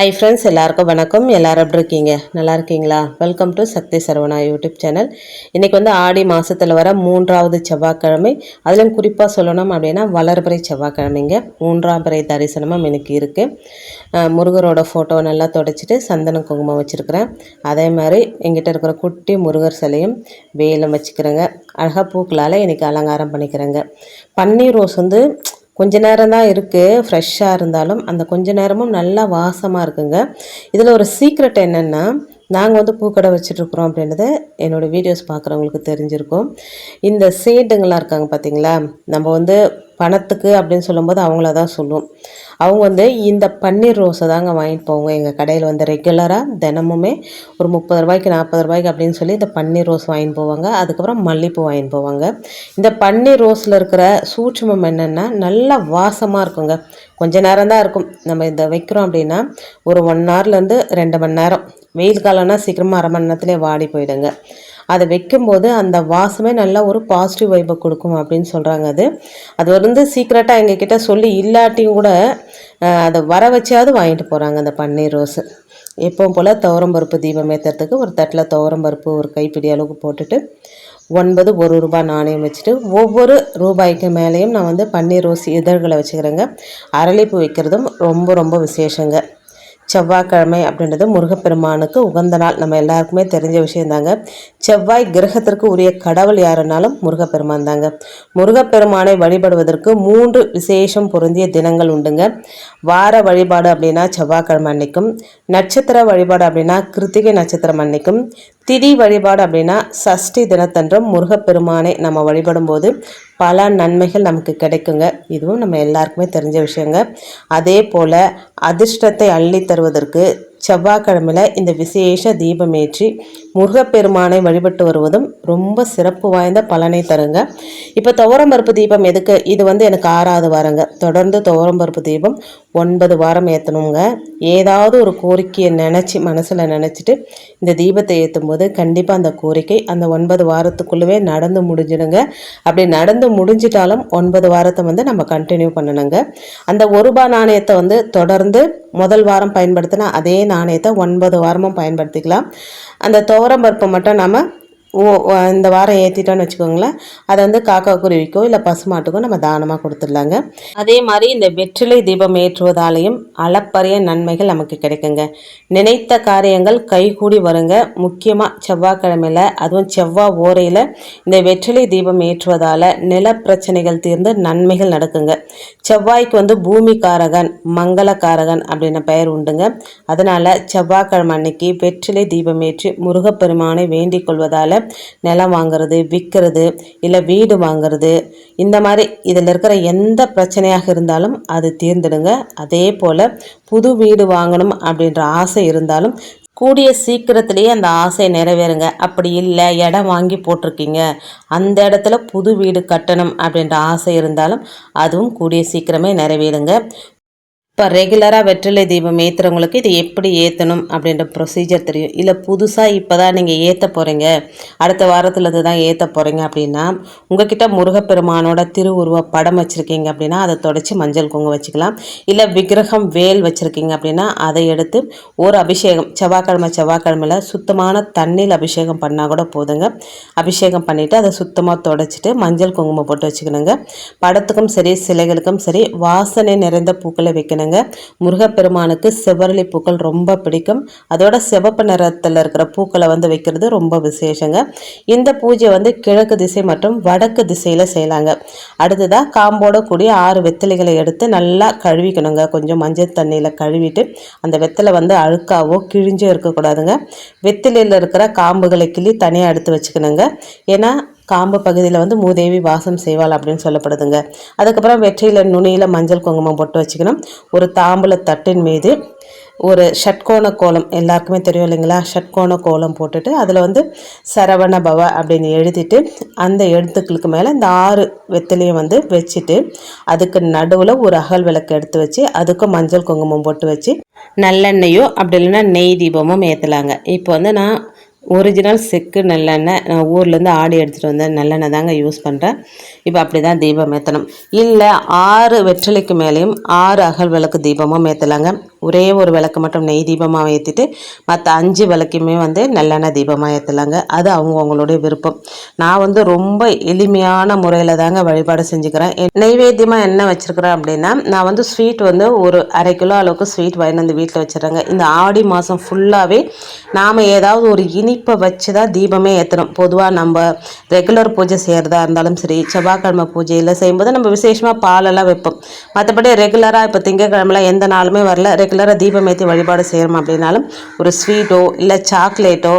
Hi friends எல்லாருக்கும் வணக்கம். எல்லோரும் எப்படி இருக்கீங்க? நல்லா இருக்கீங்களா? Welcome to Sakthi Saravana YouTube channel. இன்றைக்கி வந்து ஆடி மாதத்தில் வர மூன்றாவது செவ்வாய்க்கிழமை. அதிலும் குறிப்பாக சொல்லணும் அப்படின்னா வளர்பிறை செவ்வாய்க்கிழமைங்க. மூன்றாம் பிறை தரிசனமும் எனக்கு இருக்குது முருகரோட ஃபோட்டோ நல்லா தொடச்சிட்டு சந்தன குங்குமம் வச்சுருக்கிறேன். அதே மாதிரி எங்கிட்ட இருக்கிற குட்டி முருகர் சிலையும் வேலும் வச்சுக்கிறேங்க. அழகாக பூக்களால் இன்றைக்கி அலங்காரம் பண்ணிக்கிறேங்க. பன்னீர் ரோஸ் வந்து கொஞ்ச நேரம் தான் இருக்குது ஃப்ரெஷ்ஷாக இருந்தாலும். அந்த கொஞ்ச நேரமும் நல்லா வாசமாக இருக்குங்க. இதில் ஒரு சீக்ரெட் என்னென்னா நாங்கள் வந்து பூக்கடை வச்சுட்ருக்குறோம் அப்படின்றத என்னோடய வீடியோஸ் பார்க்குறவங்களுக்கு தெரிஞ்சிருக்கும். இந்த சேட்டுங்களாம் இருக்காங்க பார்த்தீங்களா நம்ம வந்து பணத்துக்கு அப்படின்னு சொல்லும்போது அவங்கள தான் சொல்லுவோம் அவங்க வந்து இந்த பன்னீர் ரோஸை தாங்க வாங்கிட்டு போவாங்க. எங்கள் கடையில் வந்து ரெகுலராக தினமுமே ஒரு முப்பது ரூபாய்க்கு நாற்பது ரூபாய்க்கு அப்படின்னு சொல்லி இந்த பன்னீர் ரோஸ் வாங்கிட்டு போவாங்க. அதுக்கப்புறம் மல்லிப்பூ வாங்கிட்டு போவாங்க. இந்த பன்னீர் ரோஸில் இருக்கிற சூட்சமம் என்னென்னா நல்லா வாசமாக இருக்குங்க. கொஞ்ச நேரம் தான் இருக்கும். நம்ம இதை வைக்கிறோம் அப்படின்னா ஒரு ஒன் ஹவர்லேருந்து ரெண்டு மணி நேரம். வெயில் காலம்னா சீக்கிரமாக அரை மணி நேரத்துலேயே வாடி போயிடுங்க. அதை வைக்கும்போது அந்த வாசமே நல்லா ஒரு பாசிட்டிவ் வைப்பை கொடுக்கும் அப்படின்னு சொல்கிறாங்க அது. அது வந்து சீக்ரெட்டாக எங்ககிட்ட சொல்லி இல்லாட்டியும் கூட அதை வர வச்சாவது வாங்கிட்டு போகிறாங்க அந்த பன்னீர் ரோஸு. எப்பவும் போல் துவரம்பருப்பு தீபம் ஏற்றுறதுக்கு ஒரு தட்டில் துவரம்பருப்பு ஒரு கைப்பிடி அளவுக்கு போட்டுட்டு ஒன்பது ஒரு ரூபாய் நாணயம் வச்சுட்டு ஒவ்வொரு ரூபாய்க்கு மேலேயும் நான் வந்து பன்னீர் ரோஸ் இதழ்களை வச்சுக்கிறேங்க. அரளிப்பு வைக்கிறதும் ரொம்ப ரொம்ப விசேஷங்க. செவ்வாய்க்கிழமை அப்படின்றது முருகப்பெருமானுக்கு உகந்த நாள். நம்ம எல்லாருக்குமே தெரிஞ்ச விஷயம் தாங்க. செவ்வாய் கிரகத்திற்கு உரிய கடவுள் யாருன்னாலும் முருகப்பெருமான் தாங்க. முருகப்பெருமானை வழிபடுவதற்கு மூன்று விசேஷம் பொருந்திய தினங்கள் உண்டுங்க. வார வழிபாடு அப்படின்னா செவ்வாய்க்கிழமை அன்னைக்கும் நட்சத்திர வழிபாடு அப்படின்னா கிருத்திகை நட்சத்திரம் அன்னைக்கும் திதி வழிபாடு அப்படின்னா சஷ்டி தினத்தன்றும் முருகப்பெருமானை நம்ம வழிபடும் போது பல நன்மைகள் நமக்கு கிடைக்குங்க. இதுவும் நம்ம எல்லாருக்குமே தெரிஞ்ச விஷயங்க. அதே போல் அதிர்ஷ்டத்தை அள்ளித்தரும் தருவதற்கு செவ்வாய்க்கிழமையில் இந்த விசேஷ தீபமேற்றி முருகப்பெருமானை வழிபட்டு வருவதும் ரொம்ப சிறப்பு வாய்ந்த பலனை தருங்க. இப்போ துவரம்பருப்பு தீபம் எதுக்கு? இது வந்து எனக்கு ஆறாவது வாரங்க. தொடர்ந்து துவரம்பருப்பு தீபம் ஒன்பது வாரம் ஏற்றணுங்க ஏதாவது ஒரு கோரிக்கையை நினச்சி மனசில் நினச்சிட்டு இந்த தீபத்தை ஏற்றும் போது கண்டிப்பாக அந்த கோரிக்கை அந்த ஒன்பது வாரத்துக்குள்ளவே நடந்து முடிஞ்சிடுங்க. அப்படி நடந்து முடிஞ்சிட்டாலும் ஒன்பது வாரத்தை வந்து நம்ம கண்டினியூ பண்ணணுங்க. அந்த ஒரு ரூபா நாணயத்தை வந்து தொடர்ந்து முதல் வாரம் பயன்படுத்தினா அதே நாணயத்தை ஒன்பது வாரமும் பயன்படுத்திக்கலாம். அந்த துவரம் பருப்பை மட்டும் நம்ம ஓ இந்த வாரம் ஏற்றிட்டோன்னு வச்சுக்கோங்களேன். அதை வந்து காக்கா குருவிக்கோ இல்லை பசுமாட்டுக்கோ நம்ம தானமாக கொடுத்துடலாங்க. அதே மாதிரி இந்த வெற்றிலை தீபம் ஏற்றுவதாலேயும் அளப்பரிய நன்மைகள் நமக்கு கிடைக்குங்க. நினைத்த காரியங்கள் கைகூடி வருங்க. முக்கியமாக செவ்வாய்க்கிழமையில் அதுவும் செவ்வாய் ஓரையில் இந்த வெற்றிலை தீபம் ஏற்றுவதால் நில பிரச்சனைகள் தீர்ந்து நன்மைகள் நடக்குங்க. செவ்வாய்க்கு வந்து பூமிக்காரகன் மங்களக்காரகன் அப்படின்ற பெயர் உண்டுங்க. அதனால் செவ்வாய்க்கிழமை அன்னைக்கு வெற்றிலை தீபம் ஏற்றி முருகப்பெருமானை வேண்டிக் கொள்வதால் நிலம் வாங்குறது விற்கிறது இல்லை வீடு வாங்குறது இந்த மாதிரி இதில் இருக்கிற எந்த பிரச்சனையாக இருந்தாலும் அது தீர்ந்துடுங்க. அதே போல் புது வீடு வாங்கணும் அப்படின்ற ஆசை இருந்தாலும் கூடிய சீக்கிரத்திலேயே அந்த ஆசை நிறைவேறுங்க. அப்படி இல்லை இடம் வாங்கி போட்டிருக்கீங்க. அந்த இடத்துல புது வீடு கட்டணும் அப்படின்ற ஆசை இருந்தாலும் அதுவும் கூடிய சீக்கிரமே நிறைவேறுங்க. இப்போ ரெகுலராக வெற்றிலை தீபம் ஏற்றுறவங்களுக்கு இது எப்படி ஏற்றணும் அப்படின்ற ப்ரொசீஜர் தெரியும். இல்லை புதுசாக இப்போ தான் நீங்கள் ஏற்ற போகிறீங்க அடுத்த வாரத்துலேருந்து தான் ஏற்ற போகிறீங்க அப்படின்னா உங்ககிட்ட முருகப்பெருமானோட திருவுருவ படம் வச்சுருக்கீங்க அப்படின்னா அதை தொடச்சி மஞ்சள் குங்கு வச்சுக்கலாம். இல்லை விக்கிரகம் வேல் வச்சுருக்கீங்க அப்படின்னா அதை எடுத்து ஒரு அபிஷேகம் செவ்வாய்க்கிழமை செவ்வாய்க்கிழமையில் சுத்தமான தண்ணியில் அபிஷேகம் பண்ணால் கூட போதுங்க. அபிஷேகம் பண்ணிவிட்டு அதை சுத்தமாக தொடச்சிட்டு மஞ்சள் குங்குமம் போட்டு வச்சுக்கணுங்க. படத்துக்கும் சரி சிலைகளுக்கும் சரி வாசனை நிறைந்த பூக்களை வைக்கணுங்க. பாருங்க முருகப்பெருமானுக்கு செவ்வரளி பூக்கள் ரொம்ப பிடிக்கும். அதோட சிவப்பு நிறத்தில் இருக்கிற பூக்களை வந்து வைக்கிறது ரொம்ப விசேஷங்க. இந்த பூஜை வந்து கிழக்கு திசை மற்றும் வடக்கு திசையில் செய்யலாங்க. அடுத்ததாக காம்போட கூடிய ஆறு வெத்தலைகளை எடுத்து நல்லா கழுவிக்கணுங்க. கொஞ்சம் மஞ்சள் தண்ணியில் கழுவிட்டு அந்த வெத்தலை வந்து அழுக்காவோ கிழிஞ்சோ இருக்கக்கூடாதுங்க. வெத்திலையில் இருக்கிற காம்புகளை கிள்ளி தனியாக எடுத்து வச்சுக்கணுங்க. ஏன்னா காம்பு பகுதியில் வந்து மூதேவி வாசம் செய்வாள் அப்படின்னு சொல்லப்படுதுங்க. அதுக்கப்புறம் வெற்றியில் நுனியில் மஞ்சள் குங்குமம் போட்டு வச்சுக்கணும். ஒரு தாம்பூல தட்டின் மீது ஒரு ஷட்கோண கோலம் எல்லாருக்குமே தெரியும் இல்லைங்களா? ஷட்கோண கோலம் போட்டுட்டு அதில் வந்து சரவண பவ அப்படின்னு எழுதிட்டு அந்த எழுத்துக்களுக்கு மேலே இந்த ஆறு வெத்திலையும் வந்து வச்சுட்டு அதுக்கு நடுவில் ஒரு அகல் விளக்கு எடுத்து வச்சு அதுக்கும் மஞ்சள் குங்குமம் போட்டு வச்சு நல்லெண்ணெயோ அப்படி இல்லைன்னா நெய் தீபமும் ஏற்றலாங்க இப்போ வந்து நான் ஒரிஜினல் செக்கு நல்லெண்ணெய். நான் ஊர்லேருந்து ஆடி எடுத்துகிட்டு வந்தேன் நல்லெண்ணெய் தாங்க யூஸ் பண்ணுறேன் இப்போ அப்படி தான் தீபம் ஏற்றணும் இல்லை ஆறு வெற்றிலைக்கு மேலேயும் ஆறு அகல் விளக்கு தீபமும் ஏற்றலாங்க ஒரே ஒரு விளக்கு மட்டும் நெய் தீபமாக ஏற்றிட்டு மற்ற அஞ்சு விளக்குமே வந்து நல்லெண்ணெய் தீபமாக ஏற்றலாங்க அது அவங்கவுங்களுடைய விருப்பம். நான் வந்து ரொம்ப எளிமையான முறையில் தாங்க வழிபாடு செஞ்சுக்கிறேன். நெய்வேத்தியமாக என்ன வச்சுருக்கிறேன் அப்படின்னா நான் வந்து ஸ்வீட் வந்து ஒரு அரை கிலோ அளவுக்கு ஸ்வீட் வாங்கி வந்து வீட்டில் வச்சுருங்க இந்த ஆடி மாதம் ஃபுல்லாகவே நாம் ஏதாவது ஒரு இனிப்பை வச்சு தான் தீபமே ஏற்றணும் பொதுவாக நம்ம ரெகுலர் பூஜை செய்கிறதா இருந்தாலும் சரி செவ்வாய்க்கிழமை பூஜையில் செய்யும்போது நம்ம விசேஷமாக பாலெல்லாம் வைப்போம். மற்றபடி ரெகுலராக இப்போ திங்கக்கிழமெலாம் எந்த நாளுமே வரல. ரெகுலராக தீபம் ஏற்றி வழிபாடு செய்கிறோம் அப்படின்னாலும் ஒரு ஸ்வீட்டோ இல்லை சாக்லேட்டோ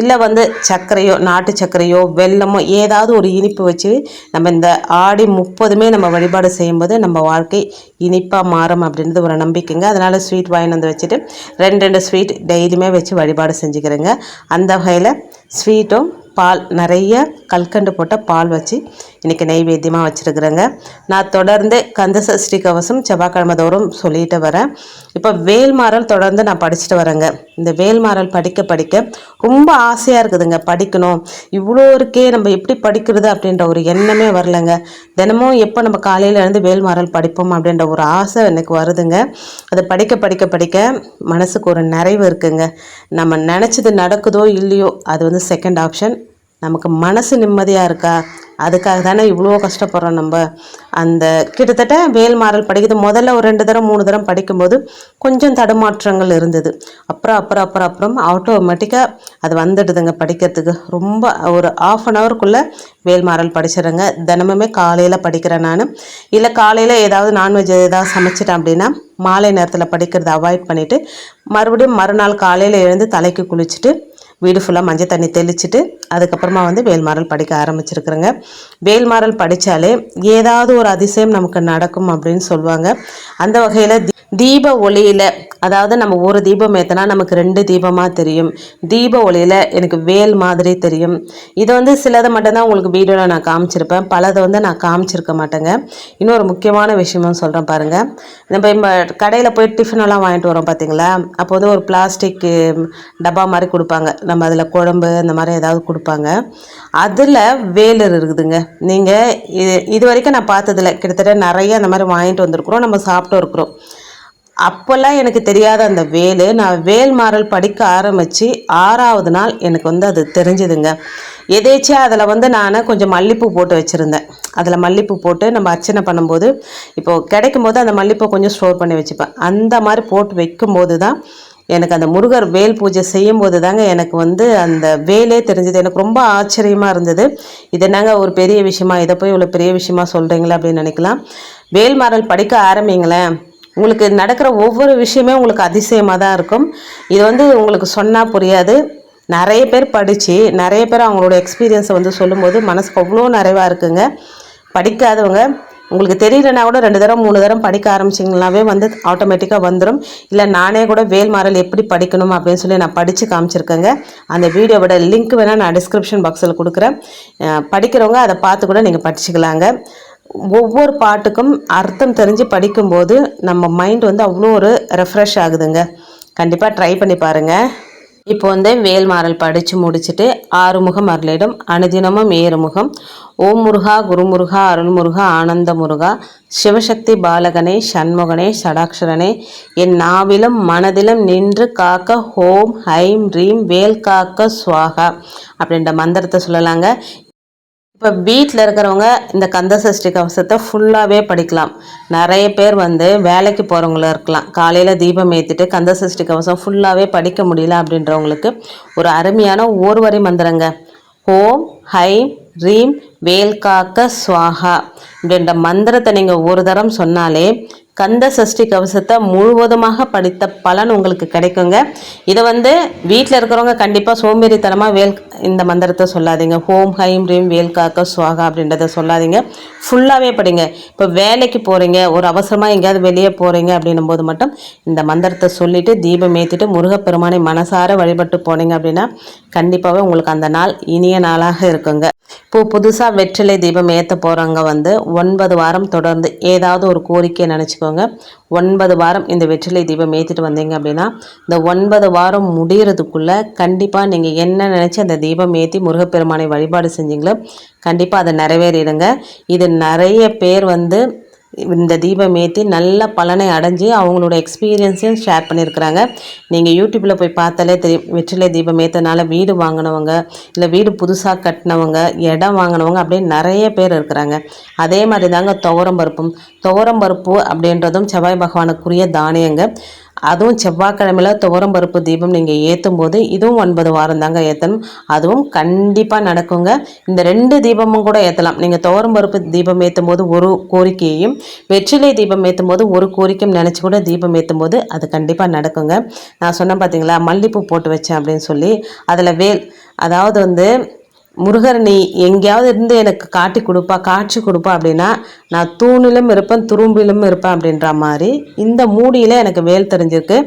இல்லை வந்து சர்க்கரையோ நாட்டு சர்க்கரையோ வெல்லமோ ஏதாவது ஒரு இனிப்பு வச்சு நம்ம இந்த ஆடி முப்பதுமே நம்ம வழிபாடு செய்யும்போது நம்ம வாழ்க்கை இனிப்பாக மாறும் அப்படின்றது ஒரு நம்பிக்கைங்க. அதனால் ஸ்வீட் வாங்கி வந்து வச்சுட்டு ரெண்டு ரெண்டு ஸ்வீட் டெய்லியுமே வச்சு வழிபாடு செஞ்சுக்கிறேங்க. அந்த வகையில் ஸ்வீட்டும் பால் நிறைய கல்கண்டு போட்ட பால் வச்சு இன்றைக்கி நைவேத்தியமாக வச்சுருக்குறேங்க. நான் தொடர்ந்து கந்த சஷ்டி கவசம் செவ்வாய்க்கிழமை தோறும் சொல்லிட்டு வரேன். இப்போ வேல்மாறல் தொடர்ந்து நான் படிச்சுட்டு வரேங்க. இந்த வேல்மாறல் படிக்க படிக்க ரொம்ப ஆசையாக இருக்குதுங்க. படிக்கணும். இவ்வளோ இருக்கே நம்ம எப்படி படிக்கிறது அப்படின்ற ஒரு எண்ணமே வரலங்க. தினமும் எப்போ நம்ம காலையில் இருந்து வேல்மாறல் படிப்போம் அப்படின்ற ஒரு ஆசை எனக்கு வருதுங்க. அதை படிக்க படிக்க படிக்க மனசுக்கு ஒரு நிறைவு இருக்குங்க. நம்ம நினச்சது நடக்குதோ இல்லையோ அது வந்து செகண்ட் ஆப்ஷன் நமக்கு மனசு நிம்மதியாக இருக்கா? அதுக்காக தானே இவ்வளோ கஷ்டப்படுறோம் நம்ம. அந்த கிட்டத்தட்ட வேல்மாறல் படிக்கிறது முதல்ல ஒரு ரெண்டு தரம் மூணு தரம் படிக்கும்போது கொஞ்சம் தடுமாற்றங்கள் இருந்தது. அப்புறம் அப்புறம் அப்புறம் அப்புறம் ஆட்டோமேட்டிக்காக அது வந்துடுதுங்க படிக்கிறதுக்கு. ரொம்ப ஒரு ஆஃப் அன் ஹவருக்குள்ளே வேல்மாறல் படிச்சிடுறேங்க. தினமுமே காலையில் படிக்கிறேன் நான். இல்லை காலையில் ஏதாவது நான்வெஜ் ஏதாவது சமைச்சிட்டேன் அப்படின்னா மாலை நேரத்தில் படிக்கிறத அவாய்ட் பண்ணிவிட்டு மறுபடியும் மறுநாள் காலையில் எழுந்து தலைக்கு குளிச்சுட்டு வீடு ஃபுல்லாக மஞ்சள் தண்ணி தெளிச்சுட்டு அதுக்கப்புறமா வந்து வேல்மாறல் படிக்க ஆரம்பிச்சிருக்கிறேங்க. வேல்மாறல் படித்தாலே ஏதாவது ஒரு அதிசயம் நமக்கு நடக்கும் அப்படின்னு சொல்லுவாங்க. அந்த வகையில் தீப ஒளியில் அதாவது நம்ம ஒரு தீபம் ஏற்றினா நமக்கு ரெண்டு தீபமாக தெரியும். தீப ஒளியில் எனக்கு வேல் மாதிரி தெரியும். இதை வந்து சிலதை மட்டும்தான் உங்களுக்கு வீடியோவில் நான் காமிச்சிருப்பேன். பலதை வந்து நான் காமிச்சிருக்க மாட்டேங்க. இன்னொரு முக்கியமான விஷயமும் சொல்கிறேன் பாருங்கள் நம்ம இப்போ கடையில் போய் டிஃபனெல்லாம் வாங்கிட்டு வரோம் பார்த்தீங்களா அப்போ வந்து ஒரு பிளாஸ்டிக் டப்பா மாதிரி கொடுப்பாங்க. நம்ம அதில் குழம்பு இந்த மாதிரி ஏதாவது கொடுப்பாங்க. அதில் வேலர் இருக்குதுங்க. நீங்கள் இது இது வரைக்கும் நான் பார்த்ததில்ல. கிட்டத்தட்ட நிறைய அந்த மாதிரி வாங்கிட்டு வந்திருக்கிறோம். நம்ம சாப்பிட்டு இருக்கிறோம். அப்போல்லாம் எனக்கு தெரியாத அந்த வேலு. நான் வேல் மாறல் படிக்க ஆரம்பித்து ஆறாவது நாள் எனக்கு வந்து அது தெரிஞ்சுதுங்க. எதேச்சியாக அதில் வந்து நான் கொஞ்சம் மல்லிப்பூ போட்டு வச்சுருந்தேன். அதில் மல்லிப்பூ போட்டு நம்ம அர்ச்சனை பண்ணும்போது இப்போது கிடைக்கும் போது அந்த மல்லிப்பூ கொஞ்சம் ஸ்டோர் பண்ணி வச்சுப்பேன். அந்த மாதிரி போட்டு வைக்கும்போது தான் எனக்கு அந்த முருகர் வேல் பூஜை செய்யும் போது தாங்க எனக்கு வந்து அந்த வேலே தெரிஞ்சது. எனக்கு ரொம்ப ஆச்சரியமாக இருந்தது. இது என்னங்க ஒரு பெரிய விஷயமா? இதை போய் இவ்வளோ பெரிய விஷயமா சொல்கிறீங்களா அப்படின்னு நினைக்கலாம். வேல்மாறல் படிக்க ஆரம்பிங்களேன். உங்களுக்கு நடக்கிற ஒவ்வொரு விஷயமே உங்களுக்கு அதிசயமாக தான் இருக்கும். இது வந்து உங்களுக்கு சொன்னால் புரியாது. நிறைய பேர் படித்து நிறைய பேர் அவங்களோட எக்ஸ்பீரியன்ஸை வந்து சொல்லும்போது மனசுக்கு அவ்வளோ நிறைவாக இருக்குங்க. படிக்காதவங்க உங்களுக்கு தெரியலனா கூட ரெண்டு தரம் மூணு தரம் படிக்க ஆரம்பிச்சிங்கனாவே வந்து ஆட்டோமேட்டிக்காக வந்துடும் இல்லை நானே கூட வேல்மாறல் எப்படி படிக்கணும் அப்படின்னு சொல்லி நான் படித்து காமிச்சிருக்கேங்க. அந்த வீடியோவோட லிங்க் வேணால் நான் டிஸ்கிரிப்ஷன் பாக்ஸில் கொடுக்குறேன். படிக்கிறவங்க அதை பார்த்து கூட நீங்கள் படிச்சுக்கலாங்க. ஒவ்வொரு பாட்டுக்கும் அர்த்தம் தெரிஞ்சு படிக்கும்போது நம்ம மைண்ட் வந்து அவ்வளோ ஒரு ரெஃப்ரெஷ் ஆகுதுங்க. கண்டிப்பாக ட்ரை பண்ணி பாருங்கள் இப்போ வந்து வேல்மாறல் படித்து முடிச்சுட்டு ஆறுமுகம் அருளிடும். அனுதினமும் ஏறுமுகம். ஓம் முருகா குருமுருகா அருள்முருகா ஆனந்த முருகா சிவசக்தி பாலகனே சண்முகனே சடாக்ஷரனே என் நாவிலும் மனதிலும் நின்று காக்க ஹோம் ஹைம் ரீம் வேல் காக்க சுவாகா அப்படின்ற மந்திரத்தை சொல்லலாங்க. இப்போ வீட்டில் இருக்கிறவங்க இந்த கந்த சஷ்டி கவசத்தை ஃபுல்லாகவே படிக்கலாம். நிறைய பேர் வந்து வேலைக்கு போகிறவங்களும் இருக்கலாம். காலையில் தீபம் ஏற்றிட்டு கந்த சஷ்டி கவசம் ஃபுல்லாகவே படிக்க முடியல அப்படின்றவங்களுக்கு ஒரு அருமையான ஓர்வரி மந்திரங்க. ஓம் ஹைம் ரீம் வேல்காக்க சுவாகா இப்படின்ற அப்படின்ற மந்திரத்தை நீங்கள் ஒரு தரம் சொன்னாலே கந்த சஷ்டி கவசத்தை முழுவதுமாக படித்த பலன் உங்களுக்கு கிடைக்குங்க. இதை வந்து வீட்டில் இருக்கிறவங்க கண்டிப்பாக சோம்பேறித்தனமாக வேல் இந்த மந்திரத்தை சொல்லாதீங்க. ஹோம் ஹைம் ரீம் வேல் காக்க சுவாகா அப்படின்றத சொல்லாதீங்க. ஃபுல்லாகவே படிங்க. இப்போ வேலைக்கு போகிறீங்க ஒரு அவசரமாக எங்கேயாவது வெளியே போகிறீங்க அப்படின்னும் போது மட்டும் இந்த மந்திரத்தை சொல்லிவிட்டு தீபம் ஏற்றிட்டு முருகப்பெருமானை மனசார வழிபட்டு போனீங்க அப்படின்னா கண்டிப்பாகவே உங்களுக்கு அந்த நாள் இனிய நாளாக இருக்குங்க. இப்போது புதுசாக வெற்றிலை தீபம் ஏற்ற போகிறவங்க வந்து ஒன்பது வாரம் தொடர்ந்து ஏதாவது ஒரு கோரிக்கையை நினச்சிக்கோங்க. ஒன்பது வாரம் இந்த வெற்றிலை தீபம் ஏற்றிட்டு வந்தீங்க அப்படின்னா இந்த ஒன்பது வாரம் முடிகிறதுக்குள்ளே கண்டிப்பாக நீங்கள் என்ன நினச்சி அந்த தீபம் ஏற்றி முருகப்பெருமானை வழிபாடு செஞ்சீங்களோ கண்டிப்பாக அதை நிறைவேறிடுங்க. இது நிறைய பேர் வந்து இந்த தீபம் ஏற்றி நல்ல பலனை அடைஞ்சு அவங்களோட எக்ஸ்பீரியன்ஸையும் ஷேர் பண்ணியிருக்கிறாங்க நீங்கள் யூடியூப்பில் போய் பார்த்தாலே தெரியும் வெற்றிலை தீபம் ஏற்றனால வீடு வாங்கினவங்க இல்லை வீடு புதுசாக கட்டினவங்க இடம் வாங்கினவங்க அப்படியே நிறைய பேர் இருக்கிறாங்க. அதே மாதிரி தாங்க துவரம் பருப்பும். துவரம் பருப்பு அப்படின்றதும் செவ்வாய் பகவானுக்குரிய தானியங்க. அதுவும் செவ்வாய்க்கிழமையில் துவரம் பருப்பு தீபம் நீங்கள் ஏற்றும் போது இதுவும் ஒன்பது வாரம் தாங்க ஏற்றணும் அதுவும் கண்டிப்பாக நடக்குங்க. இந்த ரெண்டு தீபமும் கூட ஏற்றலாம் நீங்கள் துவரம் பருப்பு தீபம் ஏற்றும் போது ஒரு கோரிக்கையையும் வெற்றிலை தீபம் ஏற்றும் போது ஒரு கோரிக்கையும் நினச்சி கூட தீபம் ஏற்றும் போது அது கண்டிப்பாக நடக்குங்க. நான் சொன்னேன் பார்த்தீங்களா மல்லிப்பூ போட்டு வச்சேன் அப்படின்னு சொல்லி. அதில் வேல் அதாவது வந்து முருகர் நீ எங்கேயாவது இருந்து எனக்கு காட்டி கொடுப்பா காட்சி கொடுப்பா அப்படின்னா நான் தூணிலும் இருப்பேன் துரும்பிலும் இருப்பேன் அப்படின்ற மாதிரி இந்த மூடியில் எனக்கு வேல் தெரிஞ்சிருக்கு.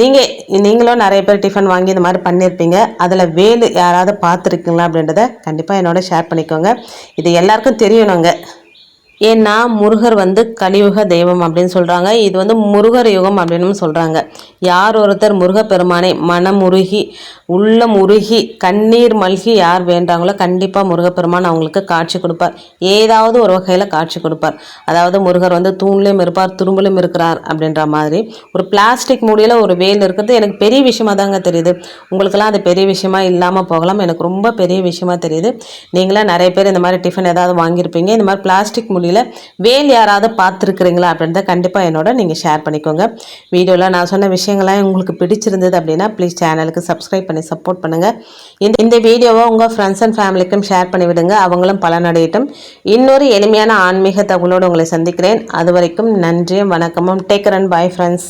நீங்கள் நீங்களும் நிறைய பேர் டிஃபன் வாங்கி இந்த மாதிரி பண்ணியிருப்பீங்க. அதில் வேல் யாராவது பார்த்துருக்கீங்களா அப்படின்றத கண்டிப்பாக என்னோட ஷேர் பண்ணிக்கோங்க. இது எல்லாருக்கும் தெரியணுங்க. ஏன்னா முருகர் வந்து கலியுக தெய்வம் அப்படின்னு சொல்கிறாங்க இது வந்து முருகர் யுகம் அப்படின்னு சொல்கிறாங்க யார் ஒருத்தர் முருகப்பெருமானை மனமுருகி உள்ளம் உருகி கண்ணீர் மல்கி யார் வேண்டாங்களோ கண்டிப்பாக முருகப்பெருமான் அவங்களுக்கு காட்சி கொடுப்பார். ஏதாவது ஒரு வகையில் காட்சி கொடுப்பார். அதாவது முருகர் வந்து தூண்லேயும் இருப்பார் துரும்புலையும் இருக்கிறார் அப்படின்ற மாதிரி. ஒரு பிளாஸ்டிக் மூடியில் ஒரு வேல் இருக்கிறது எனக்கு பெரிய விஷயமா தாங்க தெரியுது. உங்களுக்கெல்லாம் அது பெரிய விஷயமா இல்லாமல் போகலாம். எனக்கு ரொம்ப பெரிய விஷயமா தெரியுது. நீங்களாம் நிறைய பேர் இந்த மாதிரி டிஃபன் ஏதாவது வாங்கியிருப்பீங்க. இந்த மாதிரி பிளாஸ்டிக் முடியல. வேல் யாராவது பார்த்துருக்குறீங்களா அப்படின்றத கண்டிப்பாக என்னோட நீங்கள் ஷேர் பண்ணிக்கோங்க. வீடியோவில் நான் சொன்ன விஷயங்கள்லாம் உங்களுக்கு பிடிச்சிருந்தது அப்படின்னா ப்ளீஸ் சேனலுக்கு சப்ஸ்கிரைப் பண்ணி சப்போர்ட் பண்ணுங்கள் இந்த இந்த வீடியோவை உங்கள் ஃப்ரெண்ட்ஸ் அண்ட் ஃபேமிலிக்கும் ஷேர் பண்ணி விடுங்க. அவங்களும் பலனடையட்டும். இன்னொரு எளிமையான ஆன்மீக தகவலோடு உங்களை சந்திக்கிறேன். அது வரைக்கும் நன்றியும் வணக்கமும். Take and bye friends